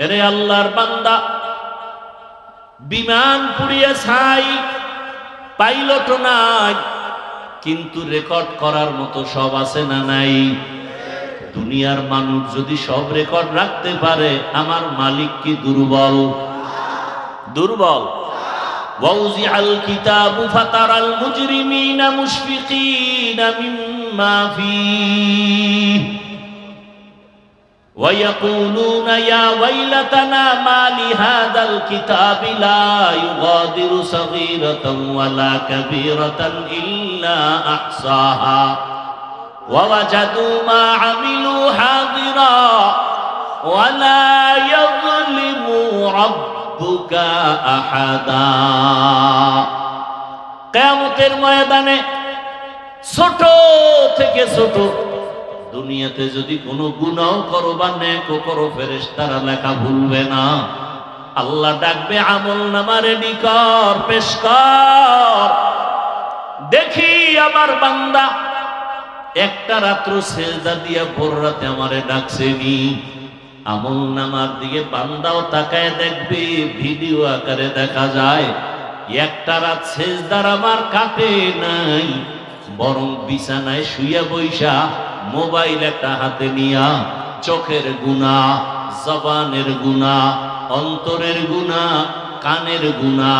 এরে আল্লাহর বান্দা বিমান পুড়িয়ে ছাই পাইলট নাই কিন্তু রেকর্ড করার মতো সব আছে না নাই দুনিয়ার মানুষ যদি সব রেকর্ড রাখতে পারে আমার মালিক কি দুর্বল দুর্বল ووزع الكتاب فترى المجرمين مشفقين مما فيه ويقولون يا ويلتنا ما لهذا الكتاب لا يغادر صغيرة ولا كبيرة إلا أحصاها ووجدوا ما عملوا حاضرا ولا يظلم ربك أحدا কেয়ামতের ময়দানে ছোট থেকে ছোট দুনিয়াতে যদি কোনো গুনাও করো বা নেকও করো ফেরেস তারা লেখা ভুলবে না। আল্লাহ ডাকবে, আমল নামারে নিকর পেশ কর। দেখি আমার বান্দা, একটা রাত্র সেজদা দিয়া ভোর রাতে আমারে ডাকছেনি আমল নামার দিকে বান্দাও তাকায় দেখবে, ভিডিও আকারে দেখা যায়, একটা রাত সেজদার আমার কাটে নাই, বরং বিছানায় শুয়ে বৈশা মোবাইল একটা হাতে নিয়া, চোখের গুণা, জবানের গুণা, অন্তরের গুণা, কানের গুণা,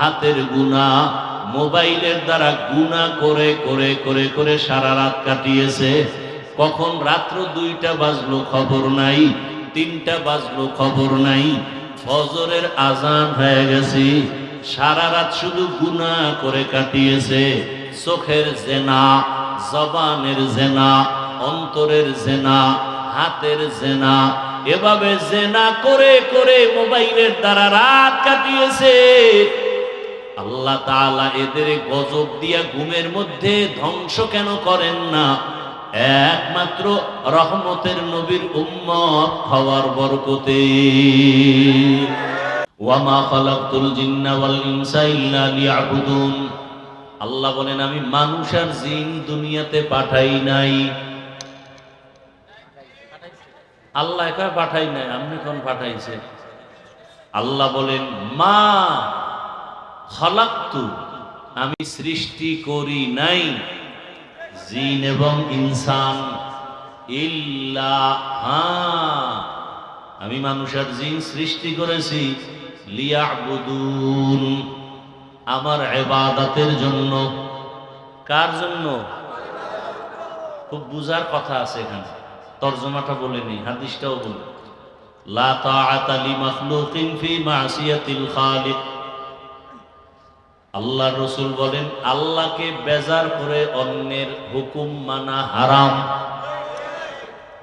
হাতের গুণা, মোবাইলের দ্বারা গুণা করে করে করে করে সারা রাত কাটিয়েছে। কখন রাত্র দুইটা বাজলো খবর নাই, তিনটা বাজলো খবর নাই, ফজরের আজান হয়ে গেছি। সারা রাত শুধু গুণা করে কাটিয়েছে, চোখের জেনা, জবানের জেনা অন্তরের জেনা, হাতের জেনা, এভাবে জেনা করে করে মোবাইলের দ্বারা রাত কাটিয়েছে। আল্লাহ তাআলা এদের গজব দিয়া ঘুমের মধ্যে ধ্বংস কেন করেন না? একমাত্র রহমতের নবীর উম্মত হওয়ার বরকতে। ওয়ামা খালাকতুল জিন্না আল্লাহ বলেন, আমি মানুষ আর জিন দুনিয়াতে পাঠাই নাই। আল্লাহ একা পাঠাই নাই। আপনি কোন পাঠাইছে আল্লাহ বলেন, মা খালাক্তু, আমি সৃষ্টি করি নাই জিন এবং ইনসান ইল্লা আমি মানুষের জিন সৃষ্টি করেছি, লিয়াবুদুন, আমার এবাদাতের জন্য। কার জন্য? খুব বুঝার কথা আছে এখানে। তর্জমাটা বলেনি হাদিসটাও বলে আল্লাহ রসুল বলেন, আল্লাহকে বেজার করে অন্যের হুকুম মানা হারাম।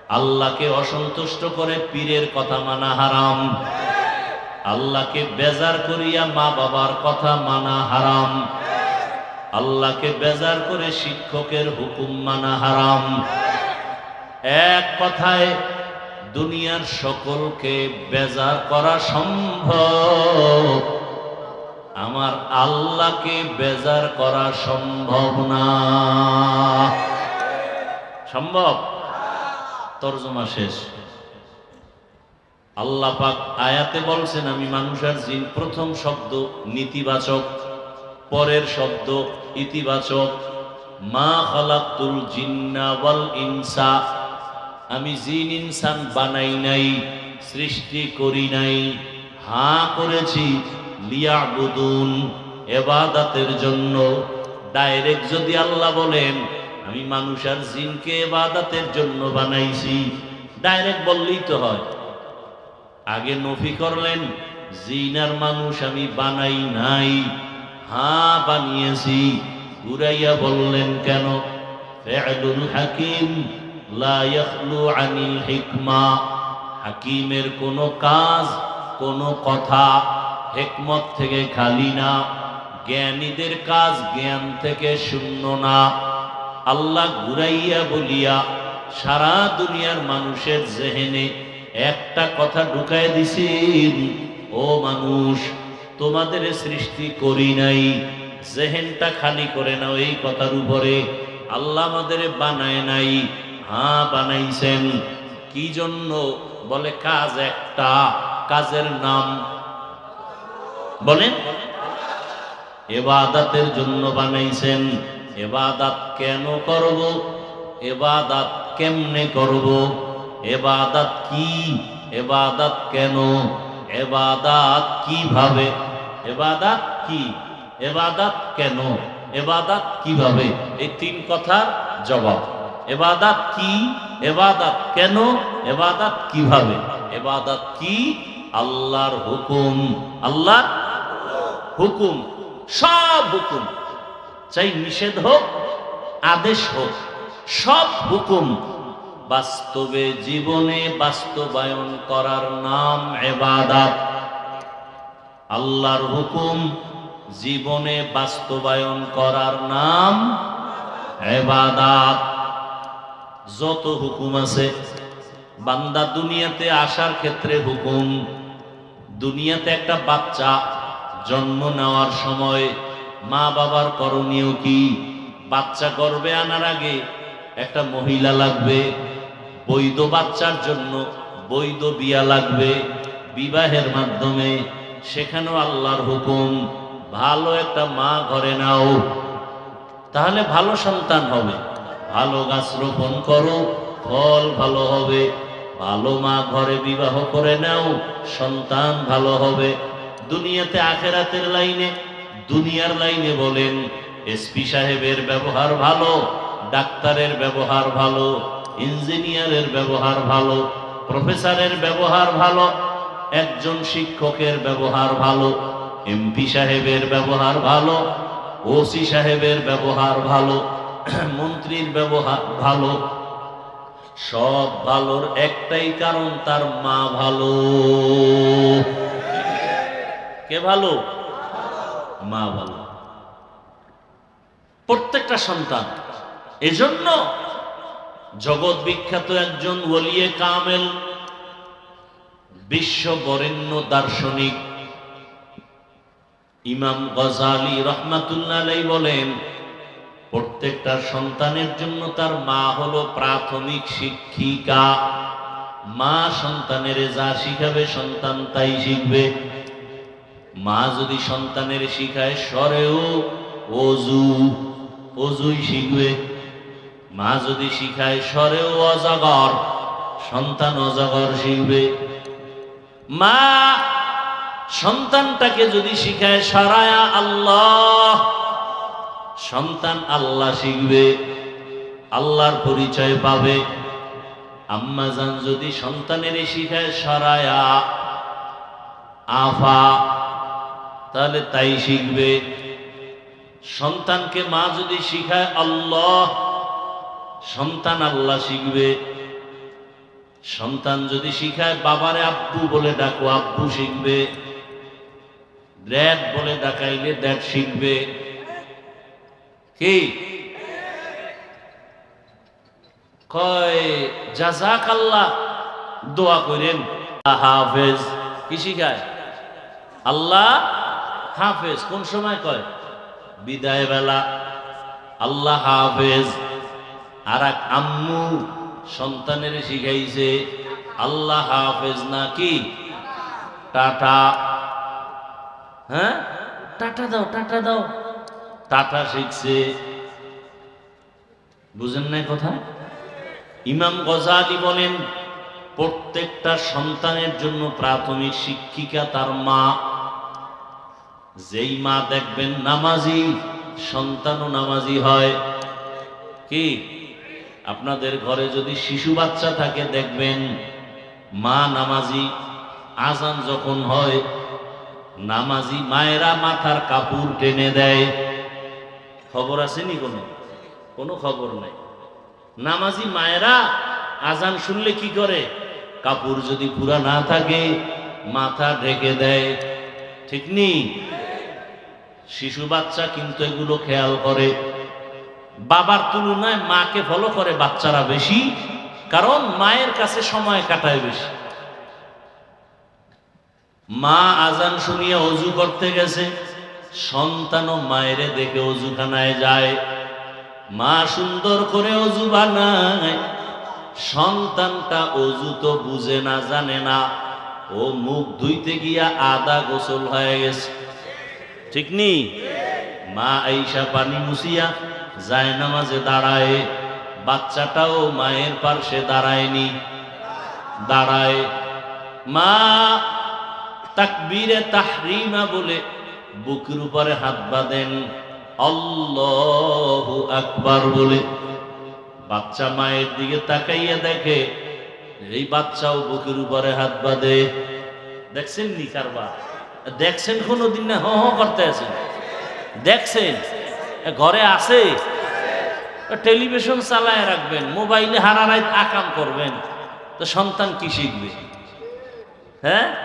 আল্লাহকে অসন্তুষ্ট করে পীরের কথা মানা হারাম। আল্লাহকে বেজার করিয়া মা বাবার কথা মানা হারাম। আল্লাহকে বেজার করে শিক্ষকের হুকুম মানা হারাম। এক কথায়, দুনিয়ার সকলকে বেজার করা সম্ভব। আমার আল্লাহকে বেজার করা সম্ভব না। সম্ভব? তর্জমা শেষ। আল্লাহ পাক আয়াতে বলছেন, আমি মানুষের জিন, প্রথম শব্দ নীতিবাচক, পরের শব্দ ইতিবাচক। মা খালাক্তুল জিন্না ওয়াল ইনসা। আমি জিন ইনসান বানাই নাই, সৃষ্টি করি নাই। হা করেছি, লিয়াবুদুন, এবাদাতের জন্য। ডাইরেক্ট যদি আল্লাহ বলেন, আমি মানুষ আর জিনকে এবাদাতের জন্য বানাইছি। ডাইরেক্ট বললেই তো হয়। আগে নফি করলেন, জিন আর মানুষ আমি বানাই নাই। হা বানিয়েছি, ঘুরাইয়া বললেন কেন? হাকিম আনিল হিকমা। হাকিমের কোনো কাজ, কোনো কথা হেকমত থেকে খালি না। জ্ঞানীদের কাজ জ্ঞান থেকে শূন্য না। আল্লাহ ঘুরাইয়া বলিয়া, সারা দুনিয়ার মানুষের জেহেনে একটা কথা ঢুকায় দিছেন, ও মানুষ, তোমাদের সৃষ্টি করি নাই। জেহেনটা খালি করে নাও এই কথার উপরে। আল্লাহ আমাদের বানায় নাই। হ্যাঁ বানাইছেন। কি জন্য? বলে, কাজ একটা। কাজের নাম বলেন। এবাদাতের জন্য বানাইছেন। এবাদাত কেন করব? এবাদাত কেমনে করব? এবাদাত কি? এবাদাত কেন? এবাদাত কীভাবে? এবাদাত কি? এবাদাত কেন? এবাদাত কীভাবে? এই তিন কথার জবাব। এবাদাত কি? এবাদাত কেন? এবাদাত কীভাবে? এবাদাত কি? আল্লাহর হুকুম। আল্লাহ হুকুম। সব হুকুম। চাই নিষেধ হোক, আদেশ হোক, সব হুকুম বাস্তবে জীবনে বাস্তবায়ন করার নাম এবাদাত। আল্লাহর হুকুম জীবনে বাস্তবায়ন করার নাম এবাদাত। যত হুকুম আছে, বান্দা দুনিয়াতে আসার ক্ষেত্রে হুকুম, দুনিয়াতে একটা বাচ্চা জন্ম নেওয়ার সময় মা বাবার করণীয় কি? বাচ্চা গর্বে আনার আগে একটা মহিলা লাগবে, বৈধ বাচ্চার জন্য বৈধ বিয়া লাগবে, বিবাহের মাধ্যমে। সেখানেও আল্লাহর হুকুম, ভালো একটা মা ঘরে নাও, তাহলে ভালো সন্তান হবে। ভালো গাছ রোপণ করো, ফল ভালো হবে। ভালো মা ঘরে বিবাহ করে নাও, সন্তান ভালো হবে। দুনিয়াতে আখেরাতের লাইনে, দুনিয়ার লাইনে বলেন এসপি সাহেবের ব্যবহার ভালো, ডাক্তারের ব্যবহার ভালো, ইঞ্জিনিয়ারের ব্যবহার ভালো, প্রফেসরের ব্যবহার ভালো, একজন শিক্ষকের ব্যবহার ভালো এমপি সাহেবের ব্যবহার ভালো ওসি সাহেবের ব্যবহার ভালো। মন্ত্রীর ব্যবহার ভালো। সব ভালোর একটাই কারণ, তার মা ভালো। কে ভালো? মা ভালো। প্রত্যেকটা সন্তান। এজন্য জগৎ বিখ্যাত একজন ওলিয়ে কামেল বিশ্ব বরেণ্য দার্শনিক, ইমাম গজালি রহমাতুল্লাহ বলেন প্রত্যেকটা সন্তানের জন্য তার মা হলো প্রাথমিক শিক্ষিকা। মা সন্তানের যা শিখাবে সন্তান তাই শিখবে। মা যদি সন্তানের শিখায় সরেও অজু, অজুই শিখবে। মা যদি শিখায় সরেও অজাগর, সন্তান অজাগর শিখবে। মা সন্তানটাকে যদি শিখায় সরায়া আল্লাহ সন্তান আল্লাহ শিখবে, আল্লাহর পরিচয় পাবে। আম্মা জান যদি সন্তানের শিখায় সরায়া, আফা, তাহলে তাই শিখবে। সন্তানকে মা যদি শিখায় আল্লাহ, সন্তান আল্লাহ শিখবে। সন্তান যদি শিখায় বাবারে আব্বু বলে ডাকো, আব্বু শিখবে। ড্যাড বলে ডাকাইলে ড্যাড শিখবে। কি? কয় জাজাক আল্লাহ দোয়া করেন। হাফেজ। কি শিখায়? আল্লাহ হাফেজ। কোন সময় কয়? বিদায় বেলা। আল্লাহ হাফেজ। আর এক আম্মু সন্তানের শিখাইছে, আল্লাহ হাফেজ না কি টাটা। হ্যাঁ? টাটা দাও টাটা দাও। টাটা শিখছে। বুঝেন না কথা? ইমাম গজালি বলেন, প্রত্যেকটা সন্তানের জন্য প্রাথমিক শিক্ষিকা তার মা। যেই মা দেখবেন নামাজি, সন্তানও নামাজি হয়। কি? আপনাদের ঘরে যদি শিশু বাচ্চা থাকে, দেখবেন মা নামাজি, আজান যখন হয়, নামাজি মায়েরা মাথার কাপড় টেনে দেয়। খবর আসেনি কোনো? কোনো খবর নাই। নামাজি মায়েরা আজান শুনলে কি করে? কাপড় যদি পুরা না থাকে, মাথা ঢেকে দেয়। ঠিক নেই শিশু বাচ্চা কিন্তু এগুলো খেয়াল করে। বাবার তুলনায় মাকে ফলো করে বাচ্চারা বেশি, কারণ মায়ের কাছে সময় কাটায় বেশি। মা আজান শুনিয়ে অজু করতে গেছে। সন্তানও মায়েরে দেখে অজুখানায় যায়। মা সুন্দর করে অজু বানায়। সন্তানটা অজু তো বুঝে না, জানে না। ও মুখ ধুইতে গিয়া আদা গোসল হয়ে গেছে। ঠিক নি? মা আইসা পানি মুছিয়া যায় নামাজে দাঁড়ায়। বাচ্চাটাও মায়ের পার্শ্বে দাঁড়ায়নি। দাঁড়ায়, মা, তাকবীরে তাহরিমা বলে বুকের উপরে হাত বাঁধেন। আল্লাহু আকবার বলে। বাচ্চা মায়ের দিকে তাকাইয়া দেখে, এই বাচ্চাও বুকের উপরে হাত বাঁধে। দেখছেন নি কারবা দেখছেন কোনোদিন না? হ হ করতে আছেন দেখছেন? ঘরে আছে? টেলিভিশন চালায় রাখবেন, মোবাইলে হারারাই আকাম করবেন। তো সন্তান কি শিখবে? হ্যাঁ?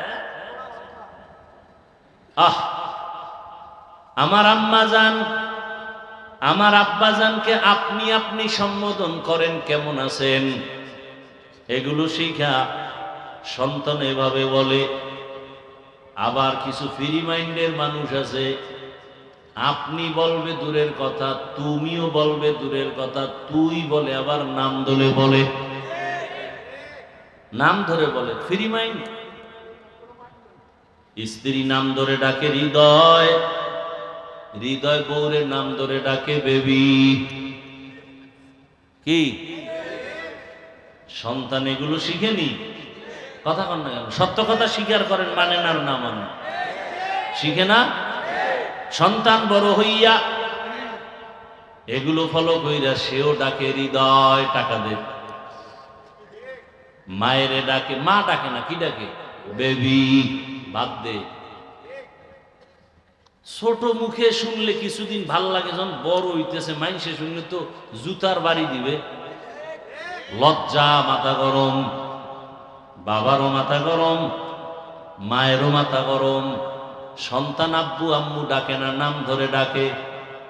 আহ! আমার আম্মা যান, আমার আব্বা জানকে আপনি আপনি সম্বোধন করেন, কেমন আছেন? এগুলো শিখা সন্তান এভাবে বলে, আবার কিছু ফ্রি মাইন্ডের মানুষ আছে। আপনি বলবে দূরের কথা, তুমিও বলবে দূরের কথা, তুই বলে, আবার নাম ধরে বলে। নাম ধরে বলে ফ্রি মাইন্ড স্ত্রী নাম ধরে ডাকে, হৃদয়। হৃদয় বৌরের নাম ধরে ডাকে বেবি। কি? সন্তান এগুলো শিখেনি? কথা কন না কেন? সত্য কথা স্বীকার করেন মানে না না মানে? শিখে না? সন্তান বড় হইয়া এগুলো ফলো কইরা সেও ডাকে হৃদয়, টাকা দে। মায়েরে ডাকে, মা ডাকে না, কি ডাকে? বেবি, বাদ দে। ছোট মুখে শুনলে কিছুদিন ভালো লাগে যখন বড় হইতেছে, মাইনসে শুনলে তো জুতার বাড়ি দিবে। লজ্জা, মাথা গরম। বাবারও মাথা গরম, মায়েরও মাথা গরম। সন্তান আব্বু, আম্মু ডাকে না, নাম ধরে ডাকে,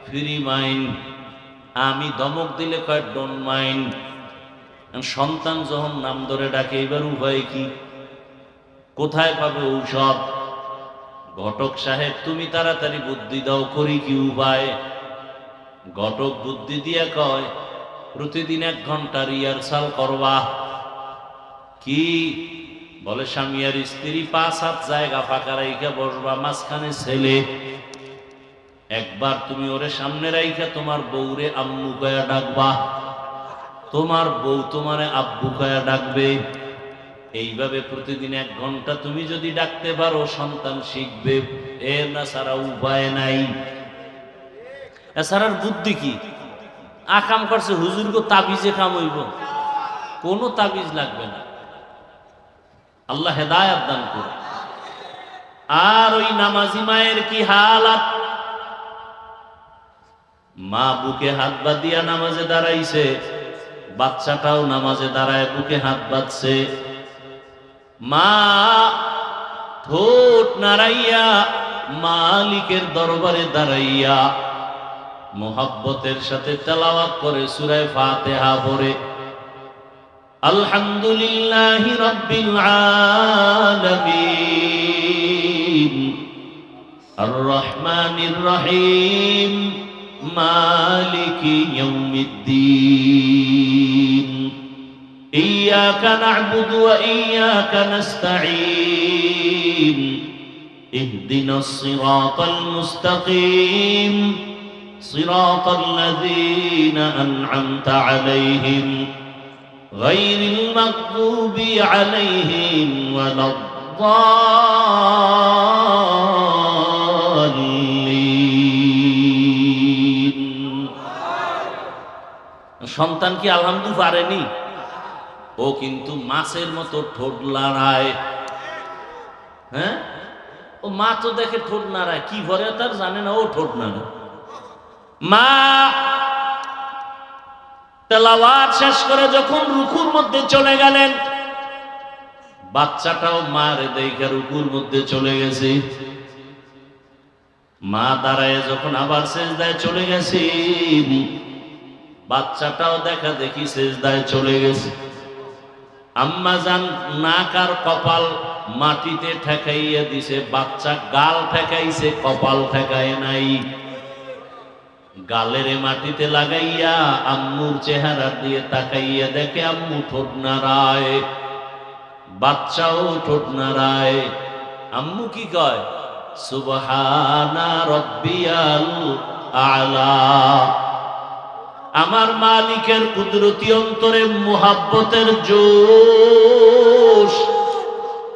ফ্রি মাইন্ড, আমি দমক দিলে কয়, ডোন্ট মাইন্ড। সন্তান যখন নাম ধরে ডাকে, এবার উভয় কি? কোথায় পাবে ঔষধ? ঘটক সাহেব, তুমি তাড়াতাড়ি বুদ্ধি দাও, করি কি উপায়? ঘটক বুদ্ধি দিয়া কয়, প্রতিদিন এক ঘণ্টা রিহার্সাল করবা। কি? বলে, স্বামী আর স্ত্রী পাঁচ সাত জায়গা ফাঁকা রাইখা বসবা, মাঝখানে ছেলে। একবার তুমি ওরে সামনে রাইখা তোমার বউরে আম্মু কয়া ডাকবা। তোমার বউ তোমারে আব্বু কয়া ডাকবে। এইভাবে প্রতিদিন এক ঘণ্টা তুমি যদি ডাকতে পারো, সন্তান শিখবে। এর না সারা উপায় নাই। এছাড়ার বুদ্ধি কি? আকাম করছে, হুজুর গো, তাবিজে কাম হইব। কোনো তাবিজ লাগবে না। আল্লাহ হেদায়াত দান করে আর ওই নামাজি মায়ের কি হালাত? মা বুকে হাত বাঁধিয়া নামাজে দাঁড়াইছে, বাচ্চাটাও নামাজে দাঁড়ায় বুকে হাত বাঁধছে। মা, ঠোঁট নাড়াইয়া মালিকের দরবারে দাঁড়াইয়া মোহাব্বতের সাথে তেলাওয়াত করে সুরায় ফাতেহা পড়ে। আলহামদুলিল্লাহ রব্বিল আলামিন। আর রহমানির রহিম। মালিকি ইয়াউমিদ্দিন। إياك نعبد وإياك نستعين اهدنا الصراط المستقيم صراط الذين أنعمت عليهم غير المغضوب عليهم ولا الضالين সন্তান কি আলহামদু পারেনি ও কিন্তু মাছের মতো ঠোঁট লড়ায় হ্যাঁ? ও মা তো দেখে ঠোঁট নাড়ায়, কি ভরে তার জানে না, ও ঠোঁট নাড়ায় মা, তেলাওয়াত শেষ করে যখন রুকুর মধ্যে চলে গেলেন, বাচ্চাটাও মার দেখে রুকুর মধ্যে চলে গেছে। মা দাঁড়ায় যখন আবার শেষদায় চলে গেছে, বাচ্চাটাও দেখা দেখি শেষদায় চলে গেছে। আম্মা যান নাক আর কপাল মাটিতে ঠেকাইয়া দিছে, বাচ্চা গাল ঠেকাইছে, কপাল ঠেকায় নাই। গালের মাটিতে লাগাইয়া আম্মুর চেহারা দিয়ে তাকাইয়া দেখে আম্মু ঠোঁট নাড়ায়, বাচ্চাও ঠোঁট নাড়ায়। আম্মু কি কয়? সুবহানা রব্বিয়াল আলা। আমার মালিকের কুদরতি অন্তরে মুহাব্বতের জোশ।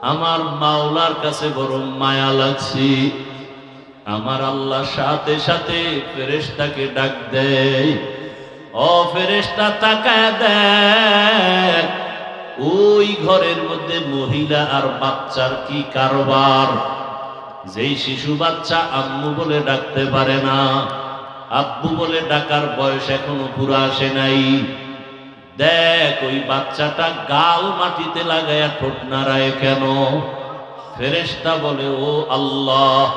আমার মাওলার কাছে বড় মায়া লাগছে। আমার আল্লাহ সাথে সাথে ফেরেশতাকে ডাক দেয়। ও ফেরেশতা, তাকায় দেখ, ওই ঘরের মধ্যে মহিলা আর বাচ্চার কি কারবার? যেই শিশু বাচ্চা আম্মু বলে ডাকতে পারে না। আব্বু বলে, ডাকার বয়স এখনও পুরো আসে নাই। দেখ, ওই বাচ্চাটা গাল মাটিতে লাগায়া ঠোঁট নাড়ায় কেন? ফেরেশতা বলে, ও আল্লাহ,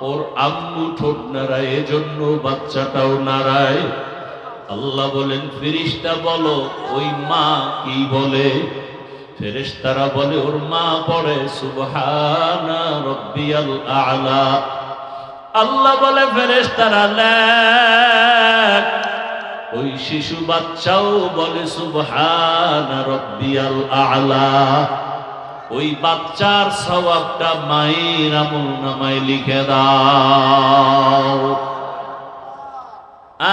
ওর আম্মু ঠোঁট নাড়ায়, এজন্য বাচ্চাটাও নাড়ায়। আল্লাহ বলেন ফিরিস্তা বলো, ওই মা কি বলে? ফেরেশতারা বলে, ওর মা পড়ে, সুবহানা রব্বিয়াল আলা। আল্লাহ বলে, ফেরেশতারা লেখ ওই শিশু বাচ্চাও বলে, সুবহানা রব্বিয়াল আলা ওই বাচ্চার সওয়াবটা মায়ের আমল নামায় লিখে দাও।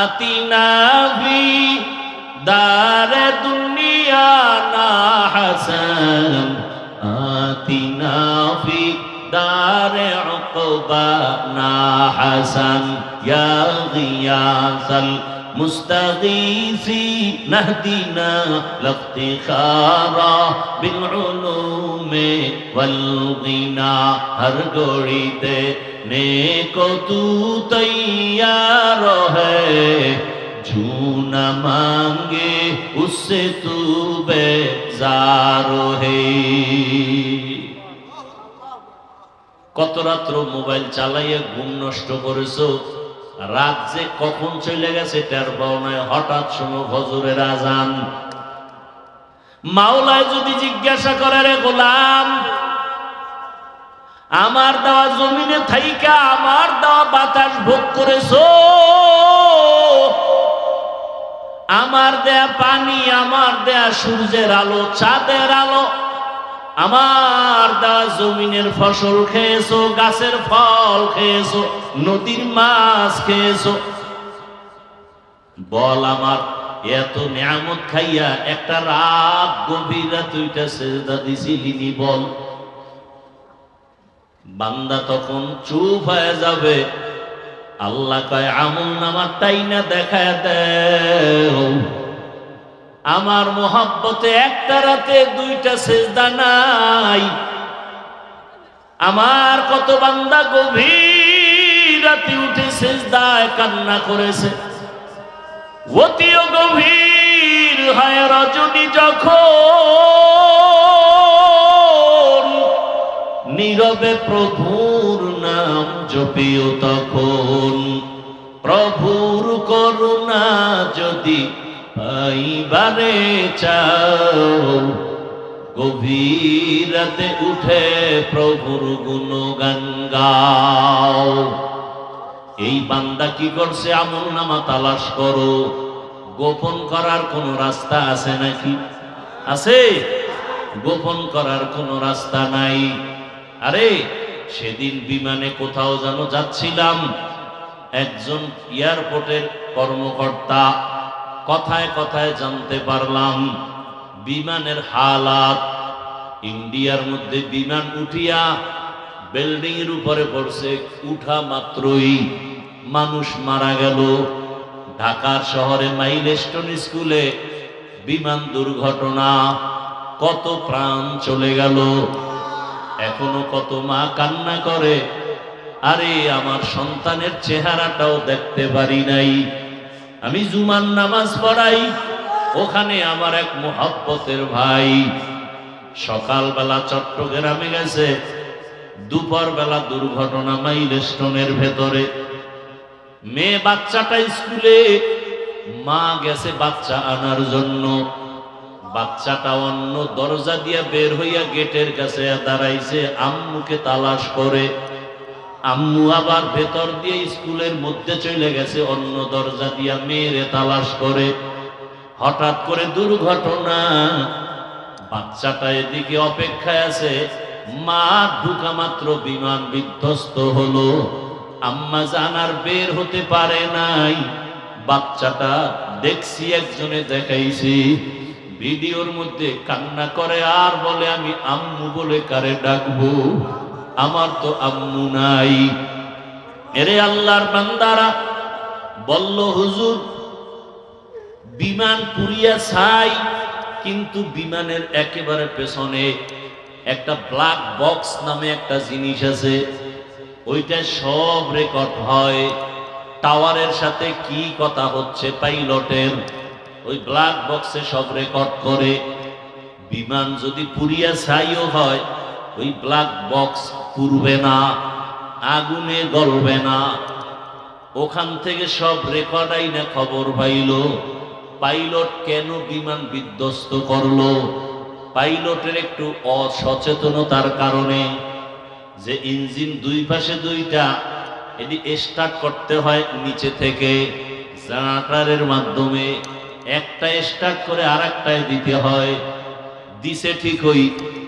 আতিনা ভি দারে ربنا حسن يا غياث المستغيثين نهدنا لافتخار بالعلوم والغنى هر گوڑیتے نیکو تو تیار ہے جو نہ مانگے اس سے تو بیزار ہے কত রাত্র মোবাইল চালাইয়ে ঘুম নষ্ট করেছ? রাত যে কখন চলে গেছে পাও নয় হঠাৎ শোনো হজুরের আজান। মাওলায় যদি জিজ্ঞাসা করে, রে গোলাম, আমার দেওয়া জমিনে থাইকা আমার দেওয়া বাতাস ভোগ করেছ? আমার দেয়া পানি, আমার দেয়া সূর্যের আলো চাঁদের আলো আমার দা জমিনের ফসল খেয়েছো, গাছের ফল খেয়েছো, নদীর মাছ খেয়েছো। বল আমার, এত নিয়ামত খাইয়া একটা রাত গভীর রাত দুইটা সেজদা দিছিলিনি বল। বান্দা তখন চুপ হয়ে যাবে। আল্লাহ কয়, আমল নামার তাই না দেখায় দেও। আমার মোহাব্বতে একটা রাতে দুইটা সেজদা নাই। আমার কত বান্দা গভীর রাতে উঠে সেজদায় কান্না করেছে। অতিও গভীর হয় রজনী যখন নীরবে প্রভুর নাম জপিও তখন। প্রভুর করুণা যদি পাইবারে চাও গভীর রাতে উঠে প্রভুর গুণ গাও। এই বান্দা কি করছে? আমল নামা তালাশ করো। গোপন করার কোন রাস্তা আছে নাকি? আছে। গোপন করার কোনো রাস্তা নাই। আরে, সেদিন বিমানে কোথাও যেন যাচ্ছিলাম। একজন এয়ারপোর্টের কর্মকর্তা কথায় কথায় জানতে পারলাম, বিমানের হালাত, ইন্ডিয়ার মধ্যে বিমান উঠিয়া বিল্ডিং এর উপরে পড়ছে, উঠা মাত্রই মানুষ মারা গেল। ঢাকার শহরে মাইলস্টোন স্কুলে বিমান দুর্ঘটনা, কত প্রাণ চলে গেল। এখনও কত মা কান্না করে, আরে আমার সন্তানের চেহারাটাও দেখতে পারি নাই। আমি জুমান নামাজ পড়াই। ওখানে আমার এক মোহাব্বতের ভাই সকালবেলা চট্টগ্রামে গেছে। দুপুর বেলা দুর্ঘটনা মাইলস্টোনের ভেতরে। মেয়ে বাচ্চাটা স্কুলে, মা গেছে বাচ্চা আনার জন্য। বাচ্চাটা অন্য দরজা দিয়ে বের হইয়া গেটের কাছে দাঁড়াইছে, আম্মুকে তালাশ করে। আম্মু আবার ভেতর দিয়ে স্কুলের মধ্যে চলে গেছে, অন্য দরজা দিয়া মেয়েরে তালাশ করে। হঠাৎ করে দুর্ঘটনা। বাচ্চাটা এদিকে অপেক্ষায় আছে। মা ঢুকা মাত্র বিমান বিধ্বস্ত হলো। আম্মা জানার বের হতে পারে নাই। বাচ্চাটা দেখছি, একজনে দেখাইছি। ভিডিওর মধ্যে কান্না করে, আর বলে, আমি আম্মু বলে কারে ডাকবো? আমার তো আম্মু নাই। এরে আল্লাহর বান্দারা, বলল, হুজুর, বিমান পুরিয়া ছাই, কিন্তু বিমানের একেবারে পেছনে একটা ব্ল্যাক বক্স নামে একটা জিনিস আছে। ওইটা সব রেকর্ড হয়। টাওয়ারের সাথে কি কথা হচ্ছে পাইলটের, ওই ব্ল্যাক বক্সে সব রেকর্ড করে। বিমান যদি পুরিয়া ছাইও হয়, ওই ব্ল্যাক বক্স পুরবে না, আগুনে গলবে না। ওখান থেকে সব রেকর্ড না খবর পাইল। পাইলট কেন বিমান বিধ্বস্ত করল? পাইলটের একটু অসচেতনতার কারণে যে ইঞ্জিন দুই পাশে দুইটা, এটি স্টার্ট করতে হয় নিচে থেকে জেনারেটরের মাধ্যমে। একটা স্টার্ট করে আর একটায় দিতে হয়। দিছে ঠিক হই,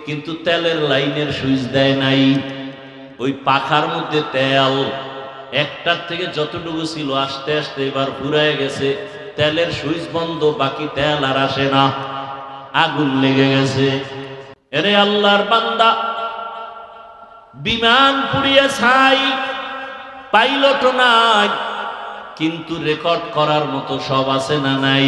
কিন্তু তেলের লাইনের সুইচ দেয় নাই। ওই পাখার মধ্যে তেল, একটার থেকে যতটুকু ছিল আস্তে আস্তে এবার ফুরায় গেছে, তেলের সুইচ বন্ধ, বাকি তেল আর আসে না। আগুন লেগে গেছে। এরে আল্লাহর বান্দা, বিমান পুড়িয়ে ছাই পাইলট নাই, কিন্তু রেকর্ড করার মতো সব আছে না নাই?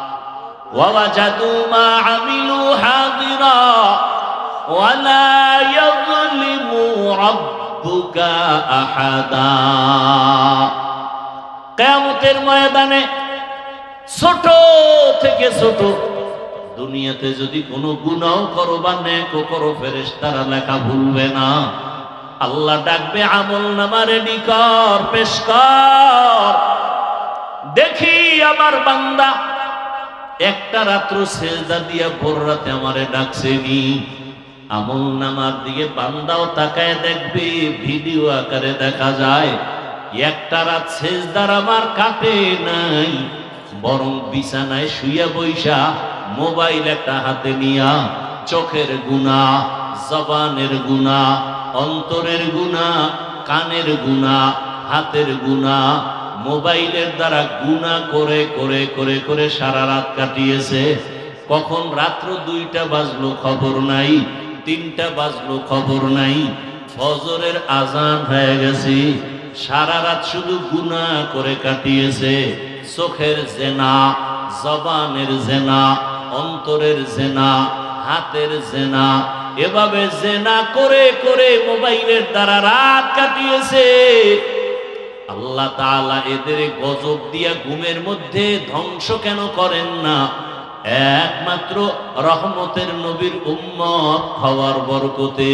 ووجدوا ما عملوا حاضرا ولا يظلم ربك أحدا কেয়ামতের ময়দানে ছোট থেকে ছোট দুনিয়াতে যদি কোনো গুনাও করো বা নেকো করো ফেরেস তারা লেখা ভুলবে না আল্লাহ ডাকবে আমল নামা রেডি কর পেশ কর দেখি আমার বান্দা একটা রাত্র সেজদা দিয়া ভোর রাতে আমারে ডাকছেনি আমল নামার দিকে বান্দাও তাকায় দেখবে, ভিডিও আকারে দেখা যায়, একটা রাত সেজদার আমার কাটে নাই, বরং বিছানায় শুইয়া বইসা মোবাইল একটা হাতে নিয়া, চোখের গুণা, জবানের গুণা, অন্তরের গুণা, কানের গুণা, হাতের গুণা মোবাইলের দ্বারা গুণা করে করে করে করে সারা রাত কাটিয়েছে। কখন? রাত্র দুইটা বাজলো খবর নাই, তিনটা বাজলো খবর নাই। ফজরের আজান হয়ে গেছে। সারা রাত শুধু গুণা করে কাটিয়েছে। চোখের জেনা, জবানের জেনা, অন্তরের জেনা, হাতের জেনা, এভাবে জেনা করে করে মোবাইলের দ্বারা রাত কাটিয়েছে। আল্লাহ তালা এদের গজব দিয়া ঘুমের মধ্যে ধ্বংস কেন করেন না? একমাত্র রহমতের নবীর উম্মত হওয়ার বরকতে